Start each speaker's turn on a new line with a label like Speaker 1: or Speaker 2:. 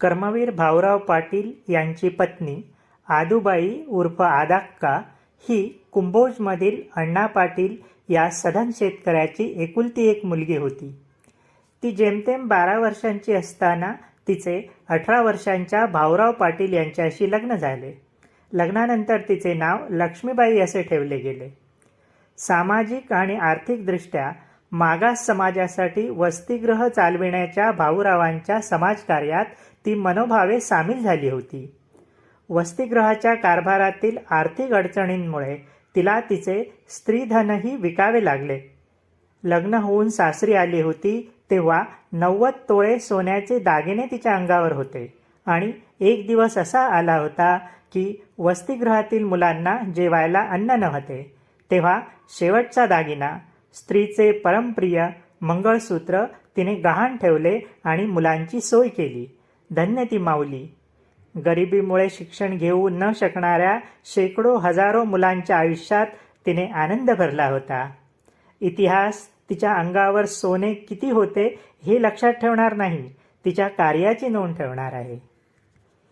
Speaker 1: कर्मवीर भाऊराव पाटील यांची पत्नी आदुबाई उर्फ आदाक्का ही कुंभोजमधील अण्णा पाटील या सधन शेतकऱ्याची एकुलती एक मुलगी होती. ती जेमतेम बारा वर्षांची असताना तिचे अठरा वर्षांच्या भाऊराव पाटील यांच्याशी लग्न झाले. लग्नानंतर तिचे नाव लक्ष्मीबाई असे ठेवले गेले. सामाजिक आणि आर्थिकदृष्ट्या मागास समाजासाठी वसतिगृह चालविण्याच्या भाऊरावांच्या समाजकार्यात ती मनोभावे सामील झाली होती. वसतिगृहाच्या कारभारातील आर्थिक अडचणींमुळे तिला तिचे स्त्रीधनही विकावे लागले. लग्न होऊन सासरी आली होती तेव्हा नव्वद तोळे सोन्याचे दागिने तिच्या अंगावर होते आणि एक दिवस असा आला होता की वसतिगृहातील मुलांना जेवायला अन्न नव्हते. तेव्हा शेवटचा दागिना स्त्रीचे परमप्रिय मंगळसूत्र तिने गहाण ठेवले आणि मुलांची सोय केली. धन्य ती माऊली. गरिबीमुळे शिक्षण घेऊ न शकणाऱ्या शेकडो हजारो मुलांच्या आयुष्यात तिने आनंद भरला होता. इतिहास तिच्या अंगावर सोने किती होते हे लक्षात ठेवणार नाही. तिच्या कार्याची नोंद ठेवणार आहे.